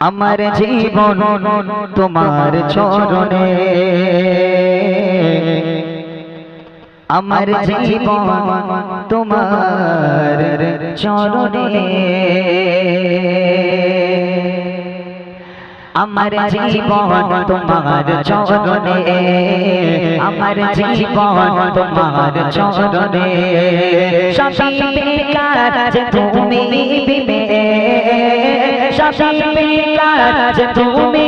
আমার জীবন তোমার চরণে। আমার জীবন তোমার চরণে। আমার জীবন তোমার চরণে। আমার জীবন তোমার চরণে। সবই তুমি বিনে যে তুমি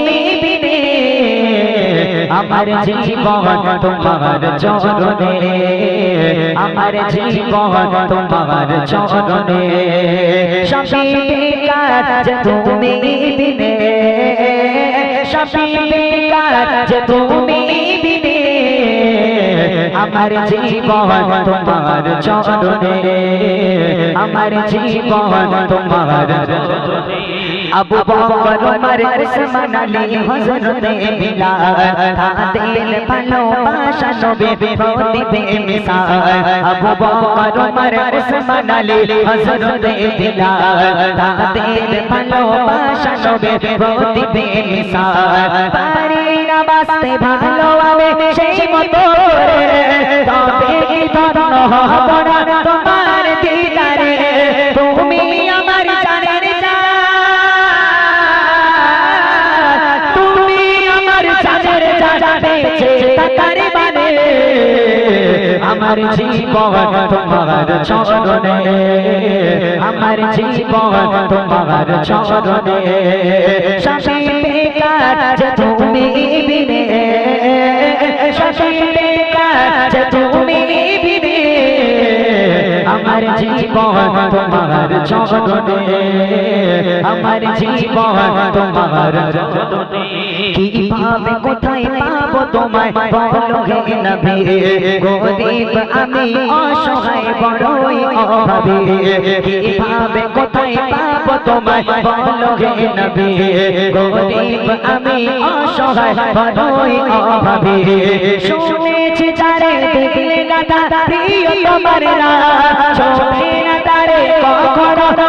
আমার জীবন তোমার চরণে, আমার জীবন তোমার চরণে। বেকার যে তুমি সবই বেকার যে তুমি বিনে আমার জীবন তোমার চরণে, আমার জীবন তোমার চরণে। আবু বকর ওমর উসমান আলী হযরত বিলাল তাদের ভালোবাসা নবী দিবে মিসাল আবু বকর ওমর উসমান আলী হযরত বিলাল তাদের ভালোবাসা নবী দিবে মিসাল পারি না বাসতে ভালো আলে সেই মতো তবে পেয়েছে মানে আমার জীবন তোমার চরণে। আমার জীবন তোমার চরণে। শাসি তুমি বিনে। তুমি আমার জীবন তোমার চরণে আমার জীবন তোমার চরণে কীভাবে কোথায় পাবো তোমায় বলো হে নবী। গরিব আমি, অসহায় বড়ই অভাবী। কীভাবে কোথায় পাবো তোমায় বলো হে নবী। গরিব আমি, অসহায় বড়ই অভাবী। শুনেছি যারে দেখলে গাদা প্রিয় তোমার না। ছবি না তারে কখনো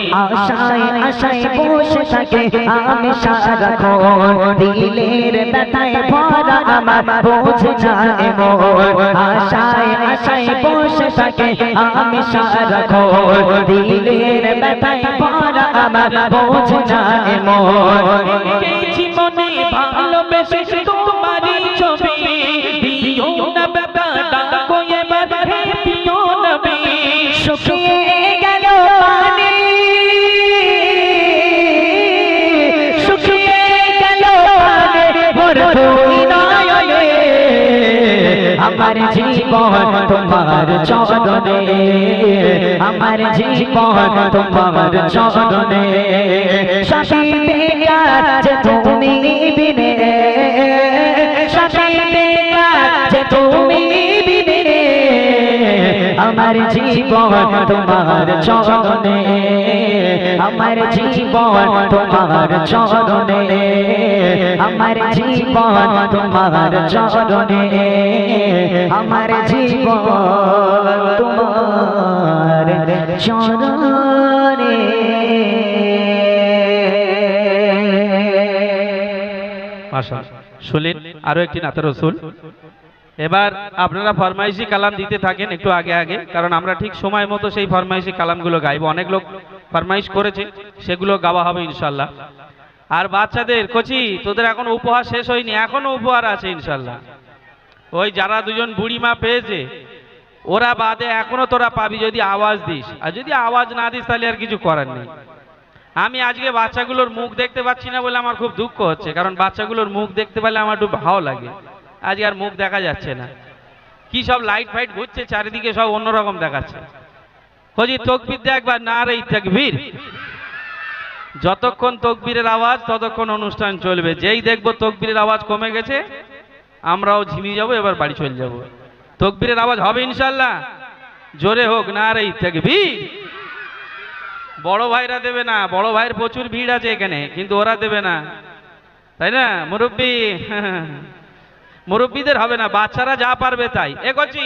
আশায় আশায় বসে থাকে, আমি সারাক্ষণ দিলের ব্যথায় ভরা আমার বোঝ যায় মন। আশায় আশায় বসে থাকে, আমি সারাক্ষণ দিলের ব্যথায় ভরা আমার বোঝ যায় মন। মনে ভালোবেসে আমার জীবন তোমার চরণে, আমার জীবন তোমার চরণে। শাসি বেকার তুমি বিনে শাসি বেকার তুমি বিনে। আমার জীবন তোমার চরণে, আমার জীবন তোমার চরণে। আমার জীবন তোমার চরণে, আমার জীবন তোমার চরণে। শুনলেন আরও একটি নাতের রসুল। এবার আপনারা ফরমাইশি কালাম দিতে থাকেন একটু আগে আগে, কারণ আমরা ঠিক সময় মতো সেই ফরমাইশি কালামগুলো গাইবো। অনেক লোক ফরমাইশ করেছে, সেগুলো গাওয়া হবে ইনশাল্লাহ আর বাচ্চাদের, কচি, তোদের এখন উপহার শেষ হয়নি, এখনও উপহার আছে ইনশাল্লাহ। ওই যারা দুজন বুড়িমা পেয়েছে, ওরা বাদে এখনও তোরা পাবি যদি আওয়াজ দিস। আর যদি আওয়াজ না দিস, তাহলে আর কিছু করার নেই। আমি আজকে বাচ্চাগুলোর মুখ দেখতে পাচ্ছি না বলে আমার খুব দুঃখ হচ্ছে, কারণ বাচ্চাগুলোর মুখ দেখতে পেলে আমার একটু ভালো লাগে। আজকে আর মুখ দেখা যাচ্ছে না। কি সব লাইট ফাইট ঘুরছে, চারিদিকে সব অন্যরকম দেখাচ্ছে। হজি তকবির দে একবার, না রে তকবীর। যতক্ষণ তকবীরের আওয়াজ, ততক্ষণ অনুষ্ঠান চলবে। যেই দেখব তকবীরের আওয়াজ কমে গেছে, আমরাও ঝিমিয়ে যাব, এবার বাড়ি চলে যাব। তকবীরের আওয়াজ হবে ইনশাল্লাহ। জোরে হোক, না রে তকবীর বড় ভাইরা দেবে না, বড় ভাইয়ের প্রচুর ভিড় আছে এখানে, কিন্তু ওরা দেবে না। তাই না, মুরব্বী? মুরব্বীদের হবে না, বাচ্চারা যা পারবে তাই। এ করছি,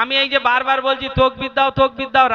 আমি এই যে বারবার বলছি, তকবির দাও তকবির দাও